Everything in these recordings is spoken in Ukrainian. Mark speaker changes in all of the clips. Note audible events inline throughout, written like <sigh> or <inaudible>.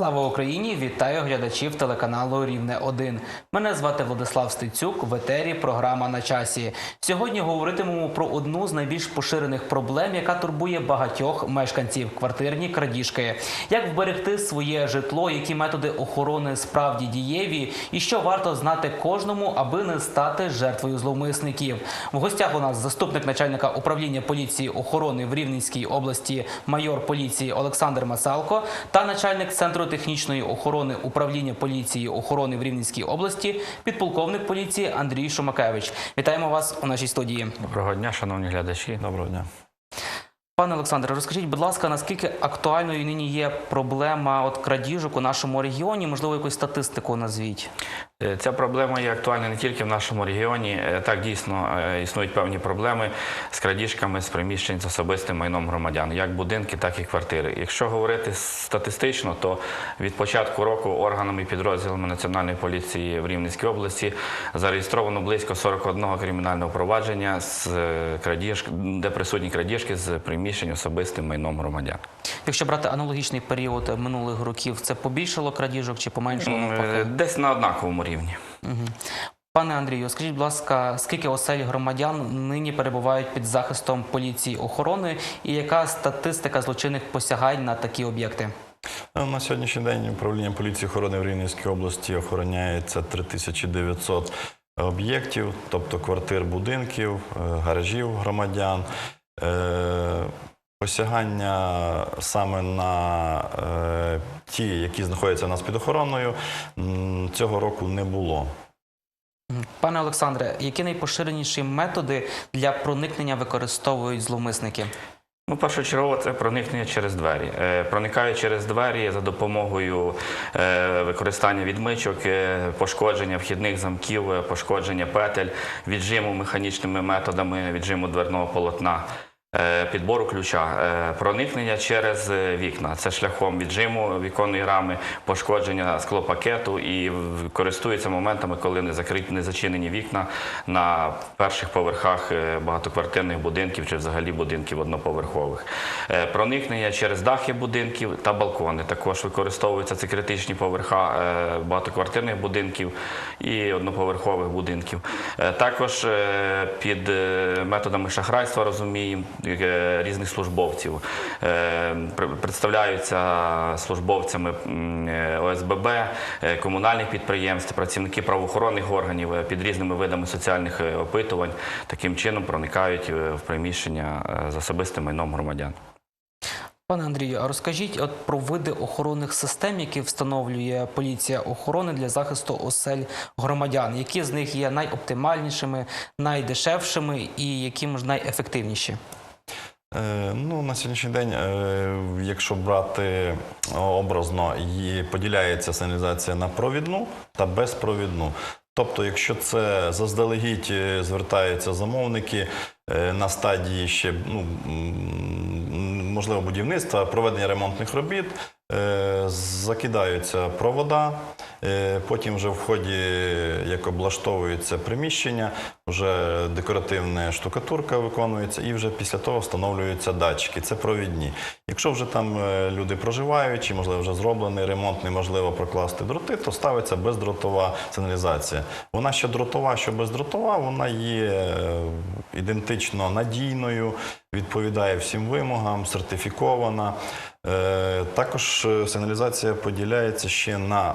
Speaker 1: Слава Україні! Вітаю глядачів телеканалу Рівне 1 Мене звати Владислав Стецюк. В етері програма на часі. Сьогодні говоритимемо про одну з найбільш поширених проблем, яка турбує багатьох мешканців квартирні крадіжки. Як вберегти своє житло, які методи охорони справді дієві, і що варто знати кожному, аби не стати жертвою зловмисників. В гостях у нас заступник начальника управління поліції охорони в Рівненській області, майор поліції Олександр Масалко та начальник центру технічної охорони управління поліції охорони в Рівненській області, підполковник поліції Андрій Шумакевич. Вітаємо вас у нашій студії.
Speaker 2: Доброго дня, шановні глядачі.
Speaker 3: Доброго дня.
Speaker 1: Пане Олександре, розкажіть, будь ласка, наскільки актуальною нині є проблема от крадіжок у нашому регіоні? Можливо, якусь статистику назвіть.
Speaker 2: Е, Ця проблема є актуальна не тільки в нашому регіоні. Е, Так дійсно е, існують певні проблеми з крадіжками з приміщень з особистим майном громадян, як будинки, так і квартири. Якщо говорити статистично, то від початку року органами і підрозділами Національної поліції в Рівненській області зареєстровано близько 41 кримінального провадження з крадіж, де присутні крадіжки з приміщень особистим майном громадян.
Speaker 1: Якщо брати аналогічний період минулих років, це побільшало крадіжок чи поменшало?
Speaker 2: Десь на однаковому рівні.
Speaker 1: Пане Андрію, скажіть, будь ласка, скільки осель громадян нині перебувають під захистом поліції охорони, і яка статистика злочинних посягань на такі об'єкти?
Speaker 3: Е, На сьогоднішній день управління поліції охорони в Рівненській області охороняється 3900 об'єктів, тобто квартир, будинків, е, гаражів громадян. Посягання саме на е, ті, які знаходяться у нас під охороною, цього року не було.
Speaker 1: Пане Олександре, які найпоширеніші методи для проникнення використовують зловмисники?
Speaker 2: Ну, першочергово це проникнення через двері. Е, Проникають через двері за допомогою е, використання відмичок, е, пошкодження вхідних замків, е, пошкодження петель, віджиму механічними методами, віджиму дверного полотна. Е, Підбору ключа, е, проникнення через е, вікна. Це шляхом віджиму віконної рами, пошкодження склопакету і користуються моментами, коли не закриті, не зачинені вікна на перших поверхах багатоквартирних будинків чи взагалі будинків одноповерхових. Проникнення через дахи будинків та балкони. Також використовуються ці критичні поверха багатоквартирних будинків і одноповерхових будинків. Також під методами шахрайства розуміємо різних службовців. Е, Представляються службовцями е, ОСББ, е, комунальних підприємств, працівники правоохоронних органів е, під різними видами соціальних е, опитувань. Таким чином проникають е, в приміщення е, з особистим майном громадян.
Speaker 1: Пане Андрію, а розкажіть от про види охоронних систем, які встановлює поліція охорони для захисту осель громадян. Які з них є найоптимальнішими, найдешевшими і які може найефективніші?
Speaker 3: Е, Ну, на сьогоднішній день, е, якщо брати образно, поділяється сигналізація на провідну та безпровідну. Тобто, якщо це заздалегідь е, звертаються замовники на стадії ще ну, можливо будівництва, проведення ремонтних робіт, закидаються провода, потім вже в ході, як облаштовується приміщення, вже декоративна штукатурка виконується, і вже після того встановлюються датчики. Це провідні. Якщо вже там е, люди проживають, чи можливо вже зроблений ремонт, неможливо прокласти дроти, то ставиться бездротова сигналізація. Вона що дротова, що бездротова, вона є е, ідентично надійною, відповідає всім вимогам, сертифікована. Е, Також е, сигналізація поділяється ще на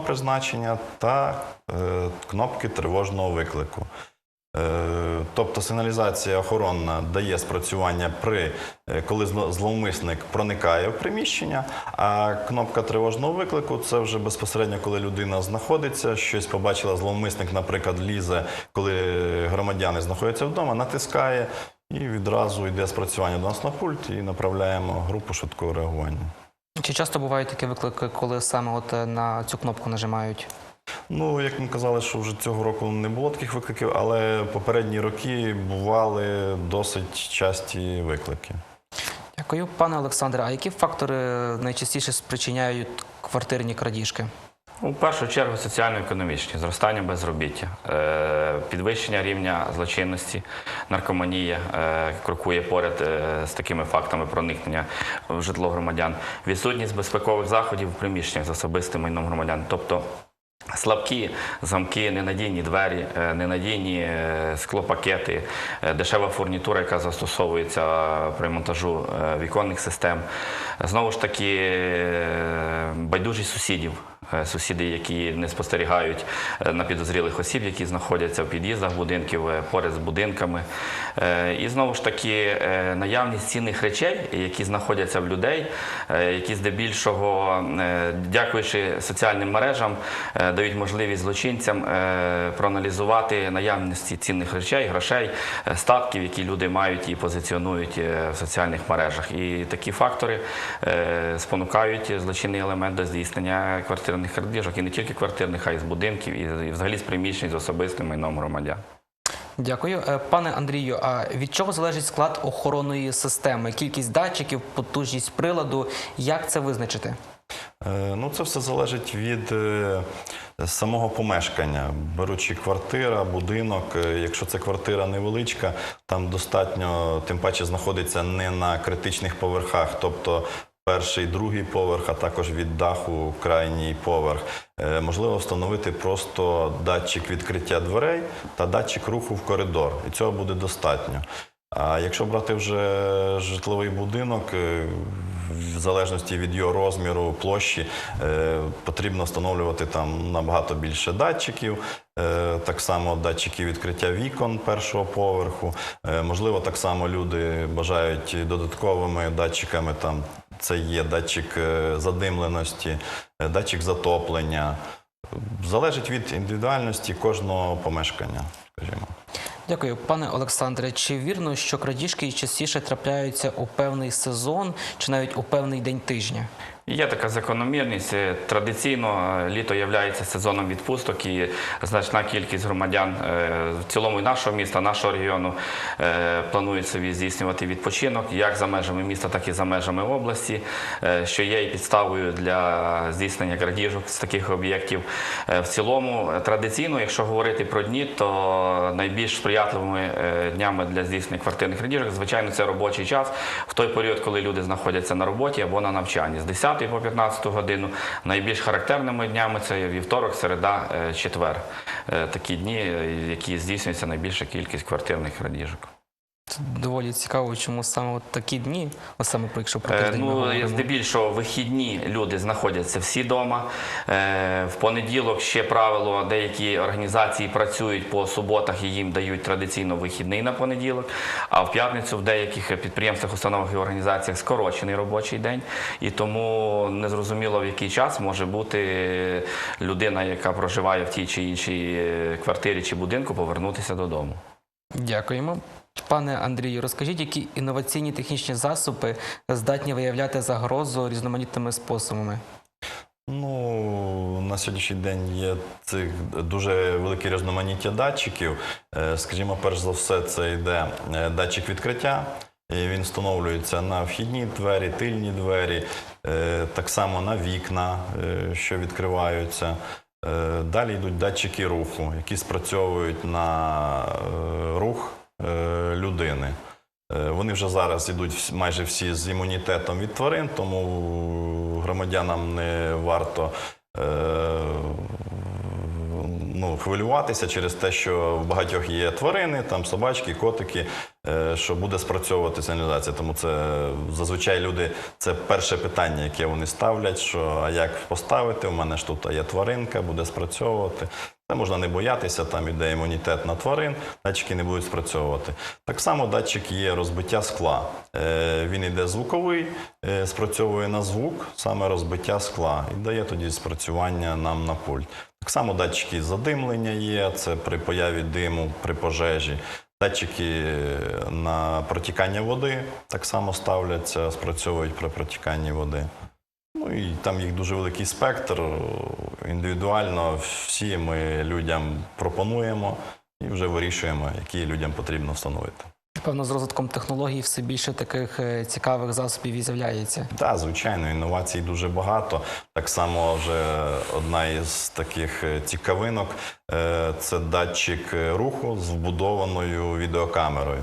Speaker 3: охоронного призначення та е, кнопки тривожного виклику. Е, Тобто сигналізація охоронна дає спрацювання при е, коли зловмисник проникає в приміщення, а кнопка тривожного виклику це вже безпосередньо, коли людина знаходиться, щось побачила зловмисник, наприклад, лізе, коли громадяни знаходяться вдома, натискає і відразу йде спрацювання до нас на пульт і направляємо групу швидкого реагування.
Speaker 1: Чи часто бувають такі виклики, коли саме от е, на цю кнопку нажимають?
Speaker 3: Ну, як ми казали, що вже цього року не було таких викликів, але попередні роки бували досить часті виклики.
Speaker 1: Дякую, пане Олександре. А які фактори найчастіше спричиняють квартирні крадіжки?
Speaker 2: У першу чергу соціально-економічні, зростання безробіття, е, підвищення рівня злочинності, наркоманія е, крокує поряд е, з такими фактами проникнення в житло громадян, відсутність безпекових заходів в приміщеннях з особистим майном громадян. Тобто Слабкі замки, ненадійні двері, ненадійні склопакети, дешева фурнітура, яка застосовується при монтажу віконних систем. Знову ж таки, е, байдужість сусідів. Е, Сусіди, які не спостерігають е, на підозрілих осіб, які знаходяться в під'їздах будинків, поряд з будинками. І знову ж таки наявність цінних речей, які знаходяться в людей, які здебільшого, дякуючи соціальним мережам, дають можливість злочинцям проаналізувати наявності цінних речей, грошей, статків, які люди мають і позиціонують в соціальних мережах. І такі фактори спонукають злочинний елемент до здійснення квартирних крадіжок, і не тільки квартирних, а й з будинків, і і взагалі з приміщень з особистим майном громадян.
Speaker 1: Дякую. Е, Пане Андрію, а від чого залежить склад охоронної системи? Кількість датчиків, потужність приладу? Як це визначити?
Speaker 3: Е, Ну, це все залежить від е, самого помешкання. Беручи квартира, будинок, е, якщо це квартира невеличка, там достатньо, тим паче знаходиться не на критичних поверхах, тобто перший, другий поверх, а також від даху крайній поверх. Е, Можливо встановити просто датчик відкриття дверей та датчик руху в коридор. І цього буде достатньо. А якщо брати вже житловий будинок, е, в залежності від його розміру, площі, е, потрібно встановлювати там набагато більше датчиків. Е, Так само датчики відкриття вікон першого поверху. Е, Можливо, так само люди бажають додатковими датчиками. Там це є датчик задимленості, датчик затоплення. Залежить від індивідуальності кожного помешкання, скажімо.
Speaker 1: Дякую, пане Олександре. Чи вірно, що крадіжки частіше трапляються у певний сезон чи навіть у певний день тижня?
Speaker 2: Є така закономірність. Е, Традиційно е, літо є сезоном відпусток і значна кількість громадян е, в цілому нашого міста, нашого регіону планують собі здійснювати відпочинок як за межами міста, так і за межами області, що є і підставою для здійснення крадіжок з таких об'єктів. В цілому, традиційно, якщо говорити про дні, то найбільш сприятливими днями для здійснення квартирних крадіжок, звичайно, це робочий час в той період, коли люди знаходяться на роботі або на навчанні. З 10 по 15 годину найбільш характерними днями це вівторок, середа, е, четвер. Е, Такі дні, е, які здійснюється найбільша кількість квартирних крадіжок.
Speaker 1: Доволі цікаво, чому саме от такі дні, ось саме про якщо про
Speaker 2: Е,
Speaker 1: тиждень ми
Speaker 2: Ну, здебільшого вихідні люди знаходяться всі вдома. Е, В понеділок ще правило, деякі організації працюють по суботах і їм дають традиційно вихідний на понеділок. А в п'ятницю в деяких підприємствах, установах і організаціях скорочений робочий день. І тому незрозуміло в який час може бути людина, яка проживає в тій чи іншій е, квартирі чи будинку, повернутися додому.
Speaker 1: Дякуємо. Пане Андрію, розкажіть, які інноваційні технічні засоби здатні виявляти загрозу різноманітними способами?
Speaker 3: Ну, на сьогоднішній день є цих дуже велике різноманіття датчиків. Е, Скажімо, перш за все, це йде е, датчик відкриття. Він встановлюється на вхідні двері, тильні двері, е, так само на вікна, що відкриваються. Далі йдуть датчики руху, які спрацьовують на рух людини. Е, Вони вже зараз йдуть майже всі з імунітетом від тварин, тому громадянам не варто е, ну, хвилюватися через те, що в багатьох є тварини, там собачки, котики, е, що буде спрацьовувати сигналізація. Тому це зазвичай люди це перше питання, яке вони ставлять: що а як поставити? У мене ж тут є тваринка, буде спрацьовувати. Це можна не боятися, там іде імунітет на тварин, датчики не будуть спрацьовувати. Так само датчик є розбиття скла. Е, Він йде звуковий, е, спрацьовує на звук, саме розбиття скла, і дає тоді спрацювання нам на пульт. Так само датчики задимлення є, це при появі диму, при пожежі. Датчики на протікання води так само ставляться, спрацьовують при протіканні води. Ну і там їх дуже великий спектр. Індивідуально всі ми людям пропонуємо і вже вирішуємо, які людям потрібно встановити.
Speaker 1: Певно, з розвитком технологій все більше таких е, цікавих засобів і з'являється.
Speaker 3: Так, звичайно, інновацій дуже багато. Так само вже одна із таких е, цікавинок е, це датчик руху з вбудованою відеокамерою.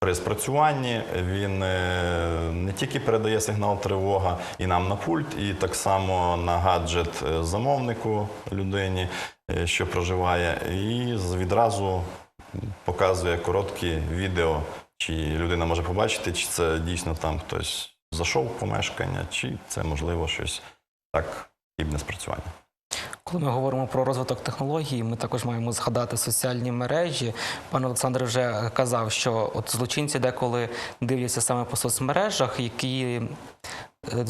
Speaker 3: При спрацюванні він не тільки передає сигнал тривога і нам на пульт, і так само на гаджет замовнику людині, що проживає, і відразу показує короткі відео, чи людина може побачити, чи це дійсно там хтось зайшов в помешкання, чи це можливо щось так хібне спрацювання.
Speaker 1: Коли ми говоримо про розвиток технологій, ми також маємо згадати соціальні мережі. Пан Олександр вже казав, що от злочинці деколи дивляться саме по соцмережах, які е,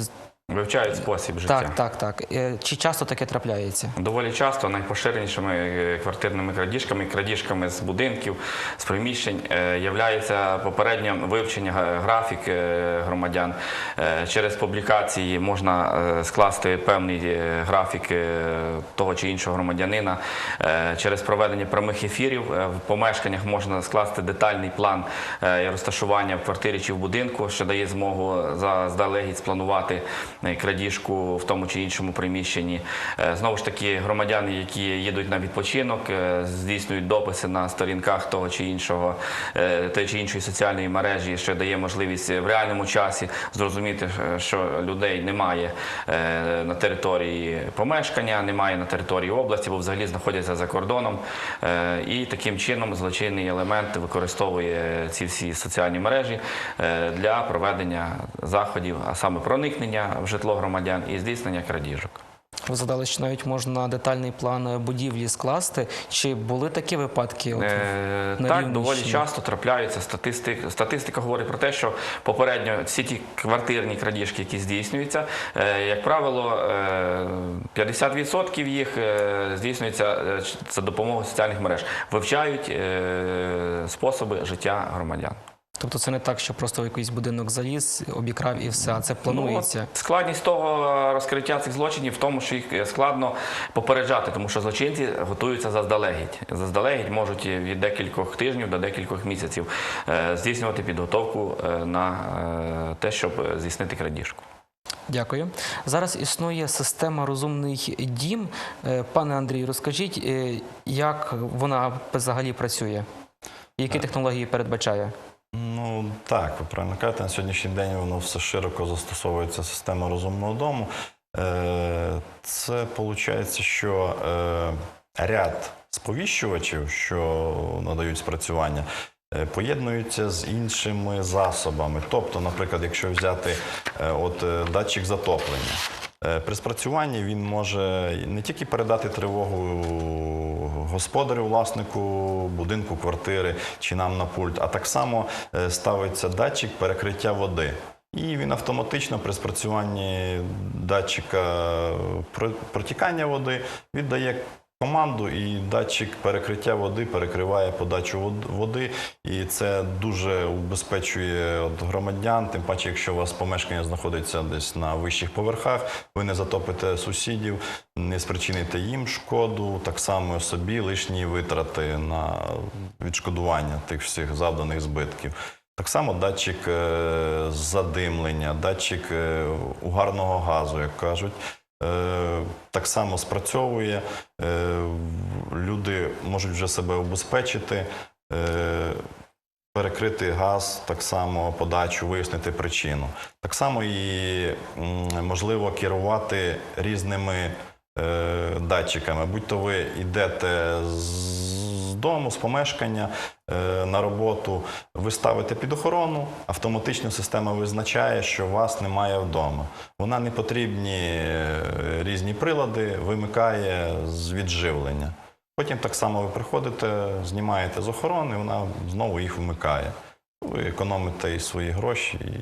Speaker 2: Вивчають спосіб життя.
Speaker 1: так, так, так. Е, Чи часто таке трапляється?
Speaker 2: Доволі часто найпоширенішими е, квартирними крадіжками, крадіжками з будинків, з приміщень е, являється попереднє вивчення графік громадян. Через публікації можна скласти певний графік того чи іншого громадянина. Через проведення прямих ефірів в помешканнях можна скласти детальний план розташування в квартирі чи в будинку, що дає змогу заздалегідь спланувати крадіжку в тому чи іншому приміщенні. Е, Знову ж таки, громадяни, які їдуть на відпочинок, е, здійснюють дописи на сторінках того чи іншого е, тої чи іншої соціальної мережі, що дає можливість в реальному часі зрозуміти, що людей немає на території помешкання, немає на території області, бо взагалі знаходяться за кордоном. І таким чином злочинний елемент використовує ці всі соціальні мережі для проведення заходів, а саме проникнення в житло громадян і здійснення крадіжок.
Speaker 1: Ви задали, що навіть можна детальний план е, будівлі скласти. Чи були такі випадки? От,
Speaker 2: Е,
Speaker 1: на
Speaker 2: так, доволі часто трапляються статистика. Статистика говорить про те, що попередньо всі ті квартирні крадіжки, які здійснюються, е, як правило, е, 50% їх е, здійснюється е, за допомогою соціальних мереж. Вивчають е, способи життя громадян.
Speaker 1: Тобто це не так, що просто в якийсь будинок заліз, обікрав і все, а це планується.
Speaker 2: Ну, складність того е, розкриття цих злочинів в тому, що їх е, складно попереджати, тому що злочинці готуються заздалегідь. Заздалегідь можуть від декількох тижнів до декількох місяців е, здійснювати підготовку на те, щоб здійснити крадіжку.
Speaker 1: Дякую. Зараз існує система розумний дім. Пане Андрій, розкажіть, як вона взагалі працює? Які технології передбачає?
Speaker 3: Ну так, ви правильно кажете, на сьогоднішній день воно все широко застосовується система розумного дому. Е, Це виходить, що е, ряд сповіщувачів, що надають спрацювання, е, поєднуються з іншими засобами. Тобто, наприклад, якщо взяти от, датчик затоплення. Е, При спрацюванні він може не тільки передати тривогу господарю, власнику будинку, квартири чи нам на пульт, а так само е, ставиться датчик перекриття води. І він автоматично при спрацюванні датчика протікання води віддає команду, і датчик перекриття води перекриває подачу вод- води. І це дуже убезпечує от громадян. Тим паче, якщо у вас помешкання знаходиться десь на вищих поверхах, ви не затопите сусідів, не спричините їм шкоду, так само собі лишні витрати на відшкодування тих всіх завданих збитків. Так само датчик е, задимлення, датчик е, угарного газу, як кажуть, так само спрацьовує. Е, Люди можуть вже себе убезпечити, е, перекрити газ, так само подачу, вияснити причину. Так само і можливо керувати різними е, датчиками. Будь-то ви йдете з дому, з помешкання е, на роботу, ви ставите під охорону, автоматично система визначає, що вас немає вдома. Вона не потрібні е, різні прилади, вимикає з відживлення. Потім так само ви приходите, знімаєте з охорони, вона знову їх вмикає. Ви економите і свої гроші, і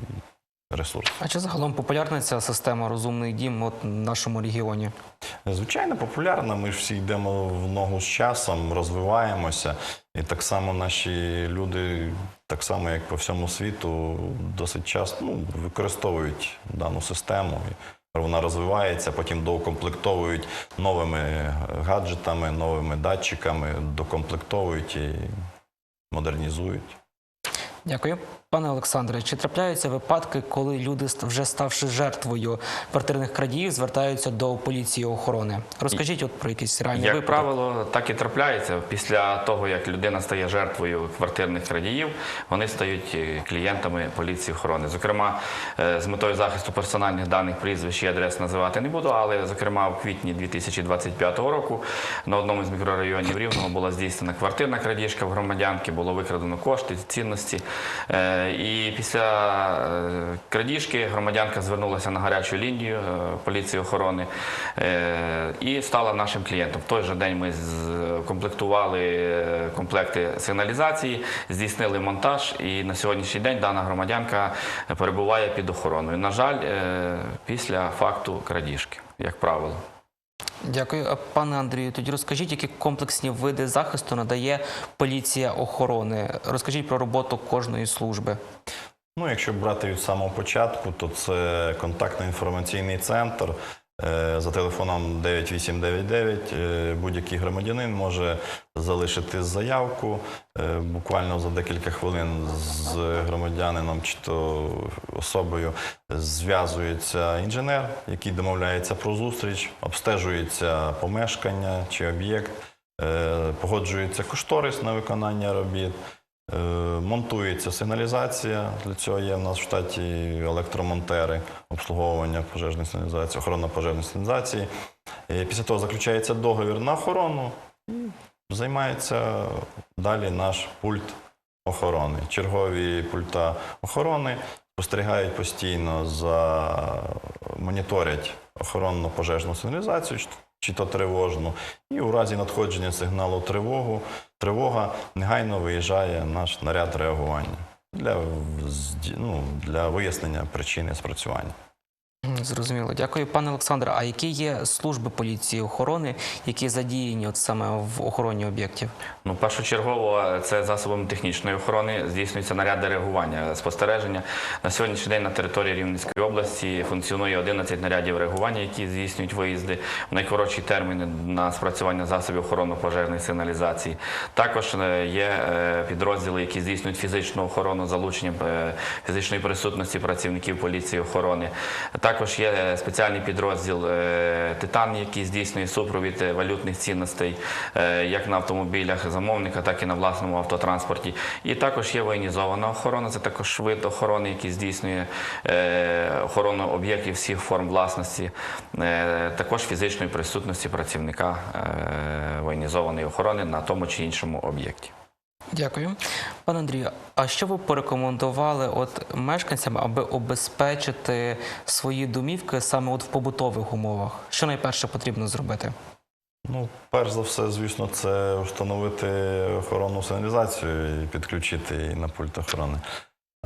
Speaker 3: ресурси.
Speaker 1: А чи загалом популярна ця система розумний дім от в нашому регіоні?
Speaker 3: Звичайно, популярна. Ми ж всі йдемо в ногу з часом, розвиваємося. І так само наші люди, так само як по всьому світу, досить часто ну, використовують дану систему. Вона розвивається, потім доукомплектовують новими гаджетами, новими датчиками, докомплектовують і модернізують.
Speaker 1: Дякую. Пане Олександре, чи трапляються випадки, коли люди, вже ставши жертвою квартирних крадіїв, звертаються до поліції охорони? Розкажіть от про якісь реальні
Speaker 2: Як
Speaker 1: випадки.
Speaker 2: правило, так і трапляється. Після того, як людина стає жертвою квартирних крадіїв, вони стають е, клієнтами поліції охорони. Зокрема, е, з метою захисту персональних даних прізвищ і адрес називати не буду, але зокрема в квітні 2025 року на одному з мікрорайонів Рівного була здійснена квартирна крадіжка в громадянки, було викрадено кошти, цінності. І після е, крадіжки громадянка звернулася на гарячу лінію е, поліції охорони е, і стала нашим клієнтом. В той же день ми комплектували комплекти сигналізації, здійснили монтаж, і на сьогоднішній день дана громадянка перебуває під охороною. На жаль, після факту крадіжки, як правило.
Speaker 1: Дякую. Пане Андрію, тоді розкажіть, які комплексні види захисту надає поліція охорони. Розкажіть про роботу кожної служби.
Speaker 3: Ну, якщо брати від самого початку, то це контактно-інформаційний центр. Е, За телефоном 9899 е, будь-який громадянин може залишити заявку. Е, Буквально за декілька хвилин з громадянином чи то особою зв'язується інженер, який домовляється про зустріч, обстежується помешкання чи об'єкт, погоджується кошторис на виконання робіт. Е, Монтується сигналізація. Для цього є в нас в штаті електромонтери, обслуговування пожежної сигналізації, охорона пожежної сигналізації. Після того заключається договір на охорону і займається далі наш пульт охорони. Чергові пульта охорони спостерігають постійно за моніторять охоронно пожежну сигналізацію, чи- то тривожну, і у разі надходження сигналу тривогу, тривога негайно виїжджає наш наряд реагування для, ну, для вияснення причини спрацювання.
Speaker 1: Зрозуміло. Дякую, пане Олександре. А які є служби поліції охорони, які задіяні от саме в охороні об'єктів?
Speaker 2: Ну, першочергово це засобами технічної охорони здійснюються наряди реагування, спостереження. На сьогоднішній день на території Рівненської області функціонує 11 нарядів реагування, які здійснюють виїзди в найкоротші терміни на спрацювання засобів охорони пожежної сигналізації. Також е, є е, підрозділи, які здійснюють фізичну охорону залученням е, фізичної присутності працівників поліції охорони. Також є спеціальний підрозділ е, Титан, який здійснює супровід е, валютних цінностей е, як на автомобілях замовника, так і на власному автотранспорті. І також є воєнізована охорона. Це також вид охорони, який здійснює охорону об'єктів всіх форм власності, також фізичної присутності працівника воєнізованої охорони на тому чи іншому об'єкті.
Speaker 1: Дякую. Пане Андрію, а що ви порекомендували от мешканцям, аби обезпечити свої домівки саме от в побутових умовах? Що найперше потрібно зробити?
Speaker 3: Ну, перш за все, звісно, це встановити охоронну сигналізацію і підключити її на пульт охорони.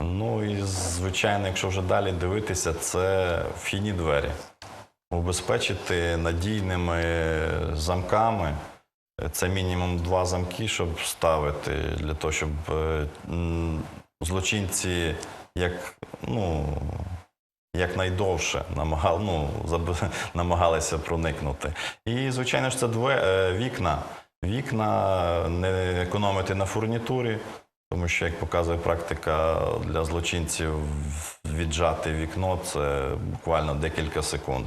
Speaker 3: Ну і звичайно, якщо вже далі дивитися, це вхідні двері. Убезпечити надійними замками. Це мінімум два замки, щоб ставити, для того, щоб е, злочинці як, ну, якнайдовше намагали, ну, <laughs> намагалися проникнути. І, звичайно ж, це две, е, вікна. Вікна не економити на фурнітурі, тому що, як показує практика для злочинців, віджати вікно це буквально декілька секунд.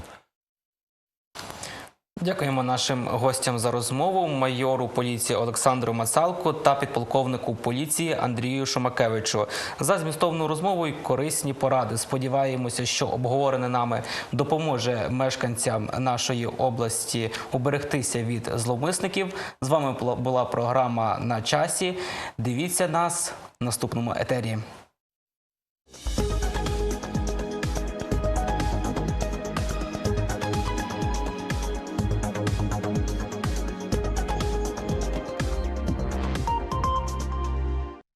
Speaker 1: Дякуємо нашим гостям за розмову, майору поліції Олександру Мацалку та підполковнику поліції Андрію Шумакевичу за змістовну розмову і корисні поради. Сподіваємося, що обговорене нами допоможе мешканцям нашої області уберегтися від зловмисників. З вами була програма на часі. Дивіться нас в наступному етері.